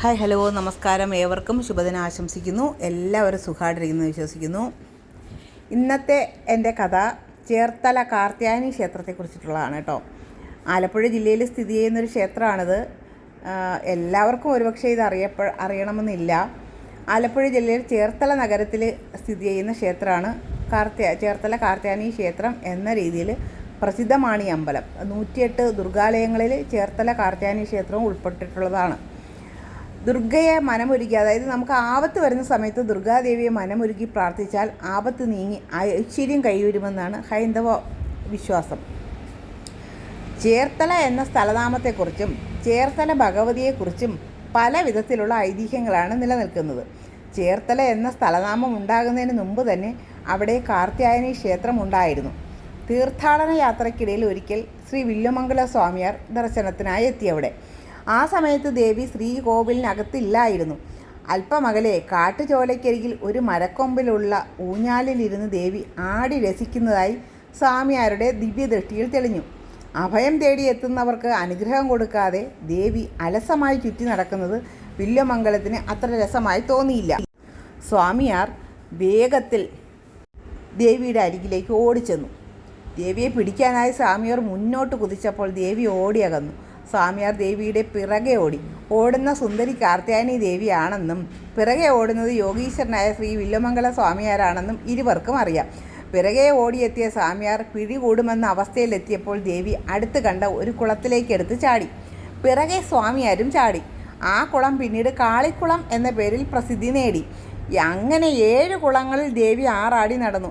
Hi hello നമസ്കാരം. ഏവർക്കും ശുഭദിനം ആശംസിക്കുന്നു. എല്ലാവരും സുഖമായിട്ടിരിക്കുന്നു വിശ്വസിക്കുന്നു. ഇന്നത്തെ എന്റെ കഥ ചേർത്തല കാർത്യായനി ക്ഷേത്രത്തെക്കുറിച്ചിട്ടുള്ളതാണ് കേട്ടോ. ആലപ്പുഴ ജില്ലയിൽ സ്ഥിതി ചെയ്യുന്നൊരു ക്ഷേത്രമാണിത്. എല്ലാവർക്കും ഒരുപക്ഷെ ഇത് അറിയപ്പ അറിയണമെന്നില്ല. ആലപ്പുഴ ജില്ലയിൽ ചേർത്തല നഗരത്തിൽ സ്ഥിതി ചെയ്യുന്ന ക്ഷേത്രമാണ് കാർത്യ ചേർത്തല കാർത്യായനി ക്ഷേത്രം എന്ന രീതിയിൽ പ്രസിദ്ധമാണ് ഈ അമ്പലം. നൂറ്റിയെട്ട് ദുർഗാലയങ്ങളിൽ ചേർത്തല കാർത്യായനി ക്ഷേത്രവും ഉൾപ്പെട്ടിട്ടുള്ളതാണ്. ദുർഗയെ മനമൊരുക്കി അതായത് നമുക്ക് ആപത്ത് വരുന്ന സമയത്ത് ദുർഗാദേവിയെ മനമൊരുക്കി പ്രാർത്ഥിച്ചാൽ ആപത്ത് നീങ്ങി ഐശ്വര്യം കൈവരുമെന്നാണ് ഹൈന്ദവ വിശ്വാസം. ചേർത്തല എന്ന സ്ഥലനാമത്തെക്കുറിച്ചും ചേർത്തല ഭഗവതിയെക്കുറിച്ചും പല വിധത്തിലുള്ള ഐതിഹ്യങ്ങളാണ് നിലനിൽക്കുന്നത്. ചേർത്തല എന്ന സ്ഥലനാമം ഉണ്ടാകുന്നതിന് മുമ്പ് തന്നെ അവിടെ കാർത്യായനി ക്ഷേത്രം ഉണ്ടായിരുന്നു. തീർത്ഥാടന യാത്രയ്ക്കിടയിൽ ഒരിക്കൽ ശ്രീ വില്ലുമംഗല സ്വാമിയാർ ദർശനത്തിനായി എത്തിയവിടെ ആ സമയത്ത് ദേവി ശ്രീകോവിലിനകത്തില്ലായിരുന്നു. അല്പമകലെ കാട്ടുചോലയ്ക്കരികിൽ ഒരു മരക്കൊമ്പിലുള്ള ഊഞ്ഞാലിലിരുന്ന് ദേവി ആടി രസിക്കുന്നതായി സ്വാമിയാരുടെ ദിവ്യദൃഷ്ടിയിൽ തെളിഞ്ഞു. അഭയം തേടി എത്തുന്നവർക്ക് അനുഗ്രഹം കൊടുക്കാതെ ദേവി അലസമായി ചുറ്റി നടക്കുന്നത് വില്യമംഗലത്തിന് അത്ര രസമായി തോന്നിയില്ല. സ്വാമിയാർ വേഗത്തിൽ ദേവിയുടെ അരികിലേക്ക് ഓടിച്ചെന്നു. ദേവിയെ പിടിക്കാനായി സ്വാമിയാർ മുന്നോട്ട് കുതിച്ചപ്പോൾ ദേവി ഓടിയകന്നു. സ്വാമിയാർ ദേവിയുടെ പിറകെ ഓടി. ഓടുന്ന സുന്ദരി കാർത്യായനി ദേവിയാണെന്നും പിറകെ ഓടുന്നത് യോഗീശ്വരനായ ശ്രീ വില്ലുമംഗല സ്വാമിയാരാണെന്നും ഇരുവർക്കും അറിയാം. പിറകെ ഓടിയെത്തിയ സ്വാമിയാർ പിടികൂടുമെന്ന അവസ്ഥയിലെത്തിയപ്പോൾ ദേവി അടുത്ത് കണ്ട ഒരു കുളത്തിലേക്കെടുത്ത് ചാടി. പിറകെ സ്വാമിയാരും ചാടി. ആ കുളം പിന്നീട് കാളിക്കുളം എന്ന പേരിൽ പ്രസിദ്ധി നേടി. അങ്ങനെ ഏഴ് കുളങ്ങളിൽ ദേവി ആറാടി നടന്നു.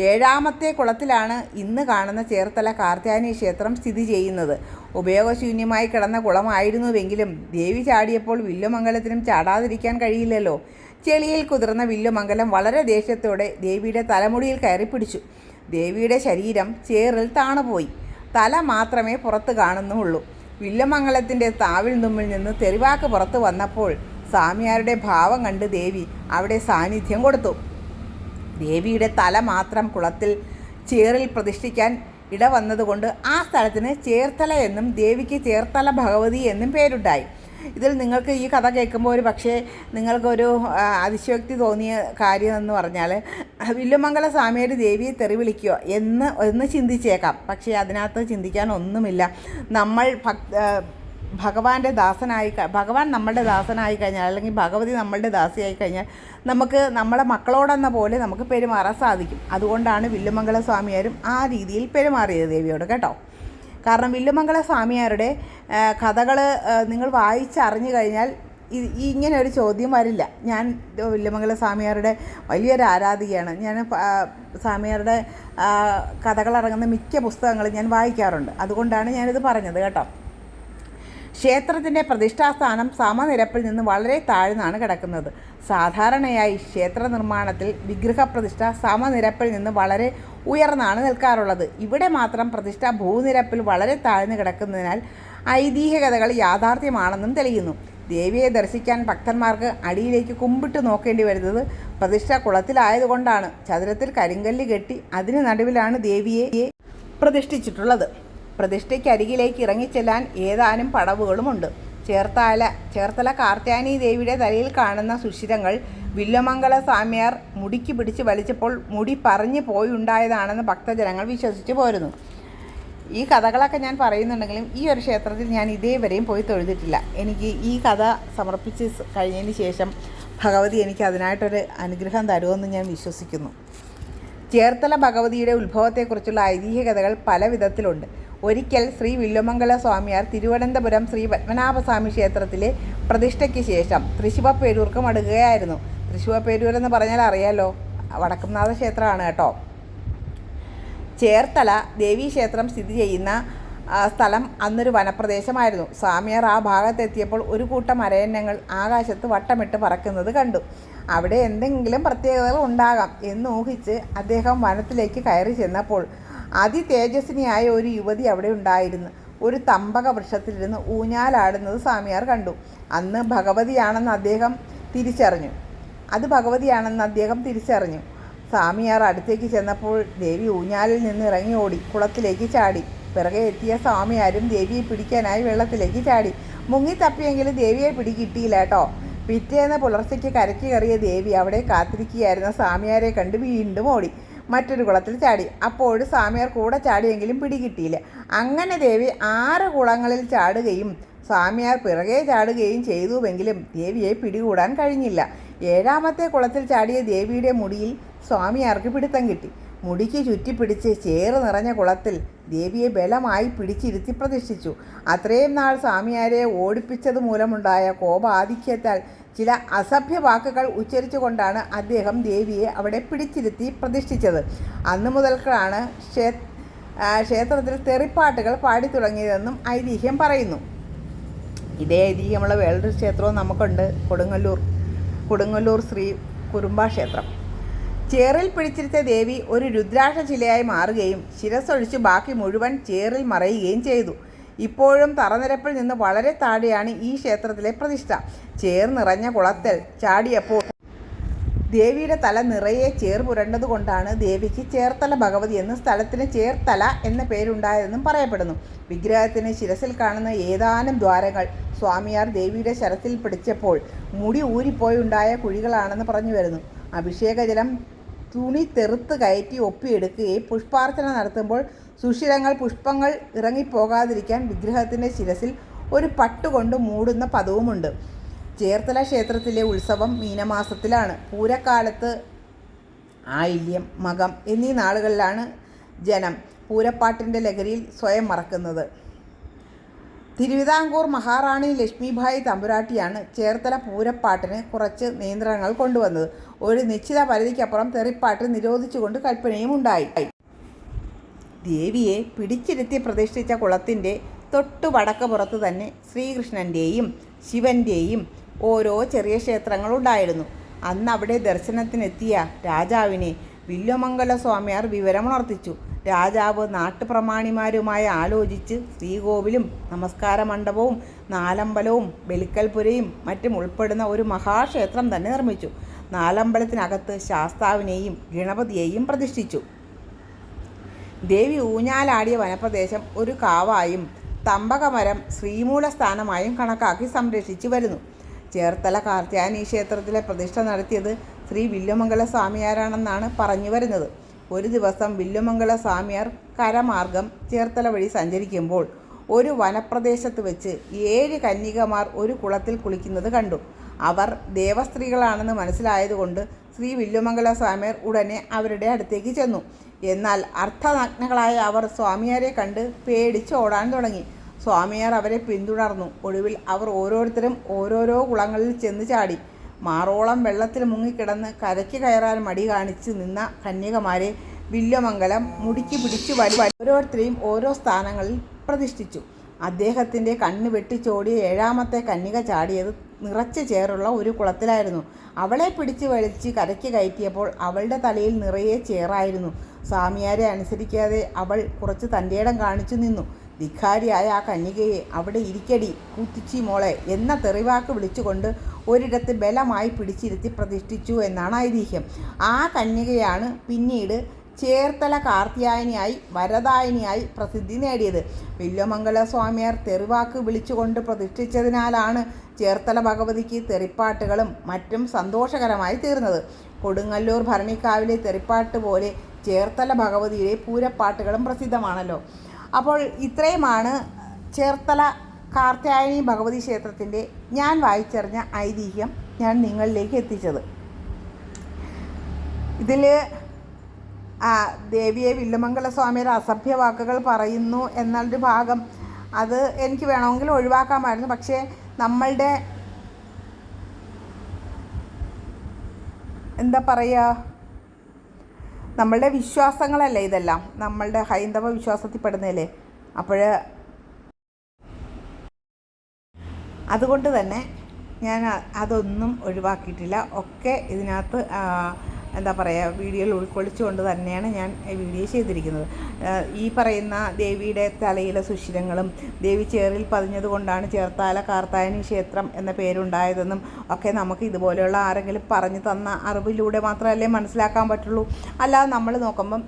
ഏഴാമത്തെ കുളത്തിലാണ് ഇന്ന് കാണുന്ന ചേർത്തല കാർത്യാനി ക്ഷേത്രം സ്ഥിതി ചെയ്യുന്നത്. ഉപയോഗശൂന്യമായി കിടന്ന കുളമായിരുന്നുവെങ്കിലും ദേവി ചാടിയപ്പോൾ വില്ലുമംഗലത്തിനും ചാടാതിരിക്കാൻ കഴിയില്ലല്ലോ. ചെളിയിൽ കുതിർന്ന വില്ലുമംഗലം വളരെ ദേഷ്യത്തോടെ ദേവിയുടെ തലമുടിയിൽ കയറിപ്പിടിച്ചു. ദേവിയുടെ ശരീരം ചേറിൽ താണുപോയി. തല മാത്രമേ പുറത്ത് കാണുന്നുള്ളൂ. വില്ലുമംഗലത്തിന്റെ താവിൽ തുമ്മിൽ നിന്ന് തെറിവാക്ക് പുറത്തു വന്നപ്പോൾ സ്വാമിയാരുടെ ഭാവം കണ്ട് ദേവി അവിടെ സാന്നിധ്യം കൊടുത്തു. ദേവിയുടെ തല മാത്രം കുളത്തിൽ ചേറിൽ പ്രതിഷ്ഠിക്കാൻ ഇടവന്നതുകൊണ്ട് ആ സ്ഥലത്തിന് ചേർത്തല എന്നും ദേവിക്ക് ചേർത്തല ഭഗവതി എന്നും പേരുണ്ടായി. ഇതിൽ നിങ്ങൾക്ക് ഈ കഥ കേൾക്കുമ്പോൾ ഒരു പക്ഷേ നിങ്ങൾക്കൊരു അതിശയോക്തി തോന്നിയ കാര്യം എന്ന് പറഞ്ഞാൽ വില്ലുമംഗല സ്വാമിയുടെ ദേവിയെ തെറി വിളിക്കുക എന്ന് ഒന്ന് ചിന്തിച്ചേക്കാം. പക്ഷേ അതിനകത്ത് ചിന്തിക്കാൻ ഒന്നുമില്ല. നമ്മൾ ഭക് ആ, ഭഗവാന്റെ ദാസനായി ഭഗവാൻ നമ്മളുടെ ദാസനായി കഴിഞ്ഞാൽ അല്ലെങ്കിൽ ഭഗവതി നമ്മളുടെ ദാസിയായി കഴിഞ്ഞാൽ നമുക്ക് നമ്മളെ മക്കളോടെന്ന പോലെ നമുക്ക് പെരുമാറാൻ സാധിക്കും. അതുകൊണ്ടാണ് വില്ലുമംഗല സ്വാമിയാരും ആ രീതിയിൽ പെരുമാറിയത് ദേവിയോട് കേട്ടോ. കാരണം വില്ലുമംഗല സ്വാമിയാരുടെ കഥകൾ നിങ്ങൾ വായിച്ചറിഞ്ഞു കഴിഞ്ഞാൽ ഇങ്ങനെ ഒരു ചോദ്യം വരില്ല. ഞാൻ വില്ലുമംഗല സ്വാമിയാരുടെ വലിയൊരു ആരാധികയാണ്. ഞാൻ സ്വാമിയാരുടെ കഥകളടങ്ങുന്ന മിക്ക പുസ്തകങ്ങളും ഞാൻ വായിക്കാറുണ്ട്. അതുകൊണ്ടാണ് ഞാനിത് പറഞ്ഞത് കേട്ടോ. ക്ഷേത്രത്തിന്റെ പ്രതിഷ്ഠാസ്ഥാനം സമനിരപ്പിൽ നിന്ന് വളരെ താഴ്ന്നാണ് കിടക്കുന്നത്. സാധാരണയായി ക്ഷേത്ര നിർമ്മാണത്തിൽ വിഗ്രഹപ്രതിഷ്ഠ സമനിരപ്പിൽ നിന്ന് വളരെ ഉയർന്നാണ് നിൽക്കാറുള്ളത്. ഇവിടെ മാത്രം പ്രതിഷ്ഠ ഭൂനിരപ്പിൽ വളരെ താഴ്ന്നു കിടക്കുന്നതിനാൽ ഐതിഹ്യകഥകൾ യാഥാർത്ഥ്യമാണെന്നും തെളിയുന്നു. ദേവിയെ ദർശിക്കാൻ ഭക്തന്മാർക്ക് അടിയിലേക്ക് കുമ്പിട്ട് നോക്കേണ്ടി വരുന്നത് പ്രതിഷ്ഠ കുളത്തിലായതുകൊണ്ടാണ് ചതുരത്തിൽ കരിങ്കല്ല് കെട്ടി അതിന് നടുവിലാണ് ദേവിയെ പ്രതിഷ്ഠിച്ചിട്ടുള്ളത്. പ്രതിഷ്ഠയ്ക്ക് അരികിലേക്ക് ഇറങ്ങിച്ചെല്ലാൻ ഏതാനും പടവുകളുമുണ്ട്. ചേർത്തല ചേർത്തല കാർത്യാനി ദേവിയുടെ തലയിൽ കാണുന്ന സുഷിരങ്ങൾ വില്ലുമംഗല സ്വാമിയാർ മുടിക്ക് പിടിച്ച് വലിച്ചപ്പോൾ മുടി പറഞ്ഞു പോയുണ്ടായതാണെന്ന് ഭക്തജനങ്ങൾ വിശ്വസിച്ചു പോരുന്നു. ഈ കഥകളൊക്കെ ഞാൻ പറയുന്നുണ്ടെങ്കിലും ഈ ഒരു ക്ഷേത്രത്തിൽ ഞാൻ ഇതേവരെയും പോയി തൊഴുതിട്ടില്ല. എനിക്ക് ഈ കഥ സമർപ്പിച്ച് കഴിഞ്ഞതിന് ശേഷം ഭഗവതി എനിക്ക് അതിനായിട്ടൊരു അനുഗ്രഹം തരുമെന്ന് ഞാൻ വിശ്വസിക്കുന്നു. ചേർത്തല ഭഗവതിയുടെ ഉത്ഭവത്തെക്കുറിച്ചുള്ള ഐതിഹ്യകഥകൾ പല വിധത്തിലുണ്ട്. ഒരിക്കൽ ശ്രീ വില്ലുമംഗല സ്വാമിയാർ തിരുവനന്തപുരം ശ്രീ പത്മനാഭസ്വാമി ക്ഷേത്രത്തിലെ പ്രതിഷ്ഠയ്ക്ക് ശേഷം തൃശിവപ്പേരൂർക്ക് മടങ്ങുകയായിരുന്നു തൃശിവപ്പേരൂർ എന്ന് പറഞ്ഞാൽ അറിയാലോ? വടക്കുംനാഥ ക്ഷേത്രമാണ് കേട്ടോ. ചേർത്തല ദേവീക്ഷേത്രം സ്ഥിതി ചെയ്യുന്ന സ്ഥലം അന്നൊരു വനപ്രദേശമായിരുന്നു. സ്വാമിയാർ ആ ഭാഗത്തെത്തിയപ്പോൾ ഒരു കൂട്ടം അരയന്നങ്ങൾ ആകാശത്ത് വട്ടമിട്ട് പറക്കുന്നത് കണ്ടു. അവിടെ എന്തെങ്കിലും പ്രത്യേകതകൾ ഉണ്ടാകാം എന്ന് ഊഹിച്ച് അദ്ദേഹം വനത്തിലേക്ക് കയറി ചെന്നപ്പോൾ അതിതേജസ്വിനിയായ ഒരു യുവതി അവിടെ ഉണ്ടായിരുന്നു. ഒരു തമ്പക വൃക്ഷത്തിലിരുന്ന് ഊഞ്ഞാലാടുന്നത് സ്വാമിയാർ കണ്ടു. അന്ന് ഭഗവതിയാണെന്ന് അദ്ദേഹം തിരിച്ചറിഞ്ഞു. അത് ഭഗവതിയാണെന്ന് അദ്ദേഹം തിരിച്ചറിഞ്ഞു. സ്വാമിയാർ അടുത്തേക്ക് ചെന്നപ്പോൾ ദേവി ഊഞ്ഞാലിൽ നിന്ന് ഇറങ്ങി ഓടി കുളത്തിലേക്ക് ചാടി. പിറകെ എത്തിയ സ്വാമിയാരും ദേവിയെ പിടിക്കാനായി വെള്ളത്തിലേക്ക് ചാടി. മുങ്ങി തപ്പിയെങ്കിലും ദേവിയെ പിടി കിട്ടിയില്ല കേട്ടോ. പിറ്റേന്ന് പുലർച്ചയ്ക്ക് കരയ്ക്ക് കയറിയ ദേവി അവിടെ കാത്തിരിക്കുകയായിരുന്ന സ്വാമിയാരെ കണ്ട് വീണ്ടും ഓടി. മറ്റൊരു കുളത്തിൽ ചാടി. അപ്പോഴും സ്വാമിയാർ കൂടെ ചാടിയെങ്കിലും പിടികിട്ടിയില്ല. അങ്ങനെ ദേവി ആറ് കുളങ്ങളിൽ ചാടുകയും സ്വാമിയാർ പിറകെ ചാടുകയും ചെയ്തുവെങ്കിലും ദേവിയെ പിടികൂടാൻ കഴിഞ്ഞില്ല. ഏഴാമത്തെ കുളത്തിൽ ചാടിയ ദേവിയുടെ മുടിയിൽ സ്വാമിയാർക്ക് പിടുത്തം കിട്ടി. മുടിക്ക് ചുറ്റിപ്പിടിച്ച് ചേറ് നിറഞ്ഞ കുളത്തിൽ ദേവിയെ ബലമായി പിടിച്ചിരുത്തി പ്രതിഷ്ഠിച്ചു. അത്രയും നാൾ സ്വാമിയാരെ ഓടിപ്പിച്ചത് മൂലമുണ്ടായ കോപാധിക്യത്താൽ ചില അസഭ്യ വാക്കുകൾ ഉച്ചരിച്ചുകൊണ്ടാണ് അദ്ദേഹം ദേവിയെ അവിടെ പിടിച്ചിരുത്തി പ്രതിഷ്ഠിച്ചത്. അന്നു മുതൽക്കാണ് ക്ഷേത്രത്തിൽ തെറിപ്പാട്ടുകൾ പാടി തുടങ്ങിയതെന്നും ഐതിഹ്യം പറയുന്നു. ഇതേ ഐതിഹ്യമുള്ള വേൾഡ് ക്ഷേത്രവും നമുക്കുണ്ട് കൊടുങ്ങല്ലൂർ കൊടുങ്ങല്ലൂർ ശ്രീ കുറുമ്പ ക്ഷേത്രം ചേറിൽ പിടിച്ചിരുത്ത ദേവി ഒരു രുദ്രാക്ഷ ശിലയായി മാറുകയും ശിരസ്സൊഴിച്ച് ബാക്കി മുഴുവൻ ചേറിൽ മറയുകയും ചെയ്തു. ഇപ്പോഴും തറനിരപ്പിൽ നിന്ന് വളരെ താഴെയാണ് ഈ ക്ഷേത്രത്തിലെ പ്രതിഷ്ഠ. ചേർ നിറഞ്ഞ കുളത്തിൽ ചാടിയപ്പോൾ ദേവിയുടെ തല നിറയെ ചേർ പുരണ്ടതുകൊണ്ടാണ് ദേവിക്ക് ചേർത്തല ഭഗവതി എന്നും സ്ഥലത്തിന് ചേർത്തല എന്ന പേരുണ്ടായതെന്നും പറയപ്പെടുന്നു. വിഗ്രഹത്തിന് ശിരസിൽ കാണുന്ന ഏതാനും ദ്വാരങ്ങൾ സ്വാമിയാർ ദേവിയുടെ ശരത്തിൽ പിടിച്ചപ്പോൾ മുടി ഊരിപ്പോയുണ്ടായ കുഴികളാണെന്ന് പറഞ്ഞു വരുന്നു. അഭിഷേകജലം തുണി തെറുത്ത് കയറ്റി ഒപ്പിയെടുക്കുകയും പുഷ്പാർച്ചന നടത്തുമ്പോൾ സുഷിരങ്ങൾ പുഷ്പങ്ങൾ ഇറങ്ങിപ്പോകാതിരിക്കാൻ വിഗ്രഹത്തിന്റെ ശിരസിൽ ഒരു പട്ടുകൊണ്ട് മൂടുന്ന പദവുമുണ്ട്. ചേർത്തല ക്ഷേത്രത്തിലെ ഉത്സവം മീനമാസത്തിലാണ്. പൂരക്കാലത്ത് ആയില്യം മകം എന്നീ നാളുകളിലാണ് ജനം പൂരപ്പാട്ടിന്റെ ലഹരിയിൽ സ്വയം മറക്കുന്നത്. തിരുവിതാംകൂർ മഹാറാണി ലക്ഷ്മിഭായി തമ്പുരാട്ടിയാണ് ചേർത്തല പൂരപ്പാട്ടിന് കുറച്ച് നിയന്ത്രണങ്ങൾ കൊണ്ടുവന്നത്. ഒരു നിശ്ചിത പരിധിക്കപ്പുറം തെറിപ്പാട്ട് നിരോധിച്ചുകൊണ്ട് കൽപ്പനയും ഉണ്ടായി. ദേവിയെ പിടിച്ചിരുത്തി പ്രതിഷ്ഠിച്ച കുളത്തിന്റെ തൊട്ടു വടക്ക് പുറത്ത് തന്നെ ശ്രീകൃഷ്ണന്റെയും ശിവന്റെയും ഓരോ ചെറിയ ക്ഷേത്രങ്ങളുണ്ടായിരുന്നു അന്ന് അവിടെ ദർശനത്തിനെത്തിയ രാജാവിനെ വില്ലുമംഗല സ്വാമിയാർ വിവരമുണർത്തിച്ചു. രാജാവ് നാട്ടുപ്രമാണിമാരുമായി ആലോചിച്ച് ശ്രീകോവിലും നമസ്കാര മണ്ഡപവും നാലമ്പലവും ബലിക്കൽപുരയും മറ്റും ഉൾപ്പെടുന്ന ഒരു മഹാക്ഷേത്രം തന്നെ നിർമ്മിച്ചു. നാലമ്പലത്തിനകത്ത് ശാസ്താവിനെയും ഗണപതിയെയും പ്രതിഷ്ഠിച്ചു. ദേവി ഊഞ്ഞാലാടിയ വനപ്രദേശം ഒരു കാവായും തമ്പകമരം ശ്രീമൂലസ്ഥാനമായും കണക്കാക്കി സംരക്ഷിച്ചു വരുന്നു. ചേർത്തല കാർത്യാനി ക്ഷേത്രത്തിലെ പ്രതിഷ്ഠ നടത്തിയത് ശ്രീ വില്ലുമംഗല സ്വാമിയാരാണെന്നാണ് പറഞ്ഞു വരുന്നത്. ഒരു ദിവസം വില്ലുമംഗല സ്വാമിയാർ കരമാർഗം ചേർത്തല വഴി സഞ്ചരിക്കുമ്പോൾ ഒരു വനപ്രദേശത്ത് വെച്ച് ഏഴ് കന്യകമാർ ഒരു കുളത്തിൽ കുളിക്കുന്നത് കണ്ടു. അവർ ദേവസ്ത്രീകളാണെന്ന് മനസ്സിലായതുകൊണ്ട് ശ്രീ വില്ലുമംഗല സ്വാമിയർ ഉടനെ അവരുടെ അടുത്തേക്ക് ചെന്നു. എന്നാൽ അർത്ഥനഗ്നകളായ അവർ സ്വാമിയാരെ കണ്ട് പേടിച്ച് ഓടാൻ തുടങ്ങി. സ്വാമിയാർ അവരെ പിന്തുടർന്നു. ഒടുവിൽ അവർ ഓരോരുത്തരും ഓരോരോ കുളങ്ങളിൽ ചെന്ന് ചാടി. മാറോളം വെള്ളത്തിൽ മുങ്ങിക്കിടന്ന് കരയ്ക്ക് കയറാൻ മടി കാണിച്ച് നിന്ന കന്യകമാരെ വില്ലുമംഗലം മുടിക്ക് പിടിച്ചു വരി ഓരോരുത്തരെയും ഓരോ സ്ഥാനങ്ങളിൽ പ്രതിഷ്ഠിച്ചു. അദ്ദേഹത്തിന്റെ കണ്ണ് വെട്ടിച്ചോടിയ ഏഴാമത്തെ കന്യക ചാടിയത് നിറച്ച് ചേറുള്ള ഒരു കുളത്തിലായിരുന്നു. അവളെ പിടിച്ച് വലിച്ച് കരയ്ക്ക് കയറ്റിയപ്പോൾ അവളുടെ തലയിൽ നിറയെ ചേറായിരുന്നു. സ്വാമിയാരെ അനുസരിക്കാതെ അവൾ കുറച്ച് തന്റെ ഇടം കാണിച്ചു നിന്നു. ധിഖാരിയായ ആ കന്യകയെ അവിടെ ഇരിക്കടി കൂത്തിച്ചി മോളെ എന്ന തെറിവാക്ക് വിളിച്ചുകൊണ്ട് ഒരിടത്ത് ബലമായി പിടിച്ചിരുത്തി പ്രതിഷ്ഠിച്ചു എന്നാണ് ഐതിഹ്യം. ആ കന്യകയാണ് പിന്നീട് ചേർത്തല കാർത്തിയായനിയായി വരദായനിയായി പ്രസിദ്ധി നേടിയത്. വില്ലുമംഗല സ്വാമിയാർ തെറിവാക്ക് വിളിച്ചുകൊണ്ട് പ്രതിഷ്ഠിച്ചതിനാലാണ് ചേർത്തല ഭഗവതിക്ക് തെറിപ്പാട്ടുകളും മറ്റും സന്തോഷകരമായി തീർന്നത്. കൊടുങ്ങല്ലൂർ ഭരണിക്കാവിലെ തെറിപ്പാട്ട് പോലെ ചേർത്തല ഭഗവതിയിലെ പൂരപ്പാട്ടുകളും പ്രസിദ്ധമാണല്ലോ. അപ്പോൾ ഇത്രയുമാണ് ചേർത്തല കാർത്യായനി ഭഗവതി ക്ഷേത്രത്തിന്റെ ഞാൻ വായിച്ചറിഞ്ഞ ഐതിഹ്യം ഞാൻ നിങ്ങളിലേക്ക് എത്തിച്ചത്. ഇതിൽ ദേവിയെ വില്ലുമംഗല സ്വാമിയുടെ അസഭ്യ വാക്കുകൾ പറയുന്നു എന്നൊരു ഭാഗം അത് എനിക്ക് വേണമെങ്കിൽ ഒഴിവാക്കാമായിരുന്നു. പക്ഷേ നമ്മളുടെ എന്താ പറയുക? നമ്മളുടെ വിശ്വാസങ്ങളല്ലേ ഇതെല്ലാം? നമ്മളുടെ ഹൈന്ദവ വിശ്വാസത്തിൽ പെടുന്നതല്ലേ അപ്പോൾ അതുകൊണ്ട് തന്നെ ഞാൻ അതൊന്നും ഒഴിവാക്കിയിട്ടില്ല. ഒക്കെ ഇതിനകത്ത് എന്താ പറയുക വീഡിയോയിൽ ഉൾക്കൊള്ളിച്ചുകൊണ്ട് തന്നെയാണ് ഞാൻ വീഡിയോ ചെയ്തിരിക്കുന്നത്. ഈ പറയുന്ന ദേവിയുടെ തലയിലെ സുഷിരങ്ങളും ദേവി ചേറിൽ പതിഞ്ഞതുകൊണ്ടാണ് ചേർത്താല കാർത്തായനി ക്ഷേത്രം എന്ന പേരുണ്ടായതെന്നും ഒക്കെ നമുക്ക് ഇതുപോലെയുള്ള ആരെങ്കിലും പറഞ്ഞു തന്ന അറിവിലൂടെ മാത്രമല്ലേ മനസ്സിലാക്കാൻ പറ്റുള്ളൂ. അല്ലാതെ നമ്മൾ നോക്കുമ്പം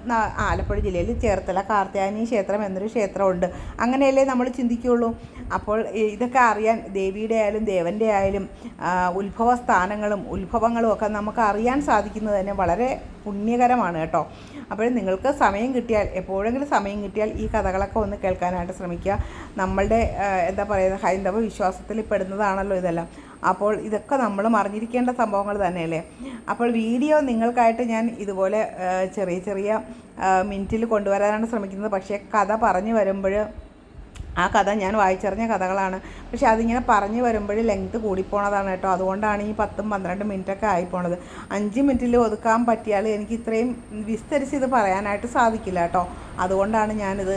ആലപ്പുഴ ജില്ലയിൽ ചേർത്തല കാർത്തായനി ക്ഷേത്രം എന്നൊരു ക്ഷേത്രമുണ്ട്. അങ്ങനെയല്ലേ നമ്മൾ ചിന്തിക്കുകയുള്ളൂ അപ്പോൾ ഇതൊക്കെ അറിയാൻ ദേവിയുടെ ആയാലും ദേവന്റെ ആയാലും ഉത്ഭവ സ്ഥാനങ്ങളും ഉത്ഭവങ്ങളും ഒക്കെ നമുക്ക് അറിയാൻ സാധിക്കുന്നത് തന്നെ വളരെ പുണ്യകരമാണ് കേട്ടോ. അപ്പോൾ നിങ്ങൾക്ക് സമയം കിട്ടിയാൽ എപ്പോഴെങ്കിലും സമയം കിട്ടിയാൽ ഈ കഥകളൊക്കെ ഒന്ന് കേൾക്കാനായിട്ട് ശ്രമിക്കുക. നമ്മളുടെ എന്താ പറയുക ഹൈന്ദവ വിശ്വാസത്തിൽ പെടുന്നതാണല്ലോ ഇതെല്ലാം. അപ്പോൾ ഇതൊക്കെ നമ്മൾ അറിഞ്ഞിരിക്കേണ്ട സംഭവങ്ങൾ തന്നെയല്ലേ? അപ്പോൾ വീഡിയോ നിങ്ങൾക്കായിട്ട് ഞാൻ ഇതുപോലെ ചെറിയ ചെറിയ മിനിറ്റിൽ കൊണ്ടുവരാനാണ് ശ്രമിക്കുന്നത്. പക്ഷേ കഥ പറഞ്ഞു വരുമ്പോൾ ആ കഥ ഞാൻ വായിച്ചറിഞ്ഞ കഥകളാണ്. പക്ഷെ അതിങ്ങനെ പറഞ്ഞു വരുമ്പോൾ ലെങ്ത് കൂടിപ്പോണതാണ് കേട്ടോ. അതുകൊണ്ടാണ് ഈ പത്തും പന്ത്രണ്ട് മിനിറ്റൊക്കെ ആയിപ്പോണത്. അഞ്ച് മിനിറ്റിൽ ഒതുക്കാൻ പറ്റിയാൽ എനിക്ക് ഇത്രയും വിസ്തരിച്ച് ഇത് പറയാനായിട്ട് സാധിക്കില്ല കേട്ടോ. അതുകൊണ്ടാണ് ഞാനിത്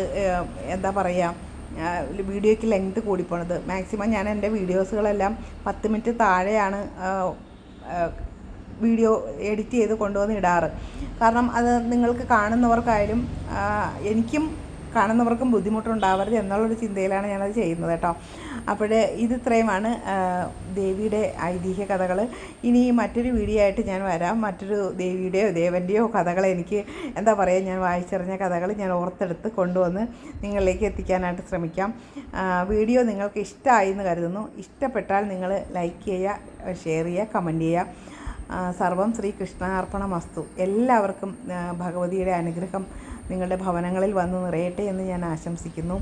എന്താ പറയുക വീഡിയോയ്ക്ക് ലെങ്ത് കൂടിപ്പോണത്. മാക്സിമം ഞാൻ എന്റെ വീഡിയോസുകളെല്ലാം പത്ത് മിനിറ്റ് താഴെയാണ് വീഡിയോ എഡിറ്റ് ചെയ്ത് കൊണ്ടുവന്ന് ഇടാറ്. കാരണം അത് നിങ്ങൾക്ക് കാണുന്നവർക്കായാലും എനിക്കും കാണുന്നവർക്കും ബുദ്ധിമുട്ടുണ്ടാവരുത് എന്നുള്ളൊരു ചിന്തയിലാണ് ഞാനത് ചെയ്യുന്നത് കേട്ടോ. അപ്പോൾ ഇത് ഇത്രയുമാണ് ദേവിയുടെ ഐതിഹ്യ കഥകൾ ഇനി മറ്റൊരു വീഡിയോ ആയിട്ട് ഞാൻ വരാം. മറ്റൊരു ദേവിയുടെയോ ദേവന്റെയോ കഥകൾ എനിക്ക് എന്താ പറയുക ഞാൻ വായിച്ചറിഞ്ഞ കഥകൾ ഞാൻ ഓർത്തെടുത്ത് കൊണ്ടുവന്ന് നിങ്ങളിലേക്ക് എത്തിക്കാനായിട്ട് ശ്രമിക്കാം. വീഡിയോ നിങ്ങൾക്ക് ഇഷ്ടമായി എന്ന് കരുതുന്നു. ഇഷ്ടപ്പെട്ടാൽ നിങ്ങൾ ലൈക്ക് ചെയ്യുക ഷെയർ ചെയ്യുക കമന്റ് ചെയ്യുക. സർവം ശ്രീകൃഷ്ണാർപ്പണ മസ്തു എല്ലാവർക്കും ഭഗവതിയുടെ അനുഗ്രഹം നിങ്ങളുടെ ഭവനങ്ങളിൽ വന്ന് നിറയട്ടെ എന്ന് ഞാൻ ആശംസിക്കുന്നു.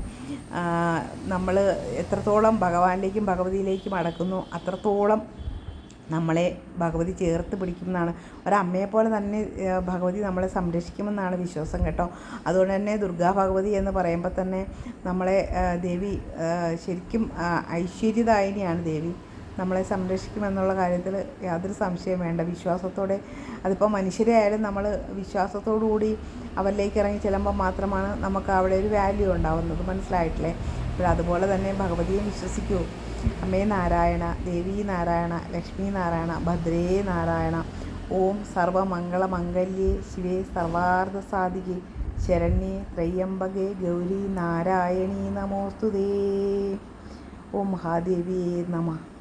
നമ്മൾ എത്രത്തോളം ഭഗവാനിലേക്കും ഭഗവതിയിലേക്കും അടക്കുന്നു അത്രത്തോളം നമ്മളെ ഭഗവതി ചേർത്ത് പിടിക്കുമെന്നാണ്. ഒരമ്മയെപ്പോലെ തന്നെ ആ, ഭഗവതി നമ്മളെ സംരക്ഷിക്കുമെന്നാണ് വിശ്വാസം കേട്ടോ. അതുകൊണ്ട് തന്നെ ദുർഗാ ഭഗവതി എന്ന് പറയുമ്പോൾ തന്നെ നമ്മളെ ദേവി ശരിക്കും ഐശ്വര്യദായിനിയാണ് ദേവി. നമ്മളെ സംരക്ഷിക്കുമെന്നുള്ള കാര്യത്തിൽ യാതൊരു സംശയം വേണ്ട. വിശ്വാസത്തോടെ അതിപ്പോൾ മനുഷ്യരെ ആയാലും നമ്മൾ വിശ്വാസത്തോടു കൂടി അവരിലേക്ക് ഇറങ്ങി ചെല്ലുമ്പോൾ മാത്രമാണ് നമുക്ക് അവിടെ ഒരു വാല്യൂ ഉണ്ടാവുന്നത്. മനസ്സിലായിട്ടില്ലേ? അപ്പോൾ അതുപോലെ തന്നെ ഭഗവതിയെ വിശ്വസിക്കൂ. അമ്മേ നാരായണ ദേവി നാരായണ ലക്ഷ്മി നാരായണ ഭദ്രേ നാരായണ ഓം സർവമംഗളമംഗല്യേ ശിവേ സർവാർത്ഥ സാധികേ ശരണ്യേ ത്രയ്യംബകേ ഗൗരി നാരായണീ നമോസ്തുതേ. ഓം മഹാദേവിയേ നമഃ.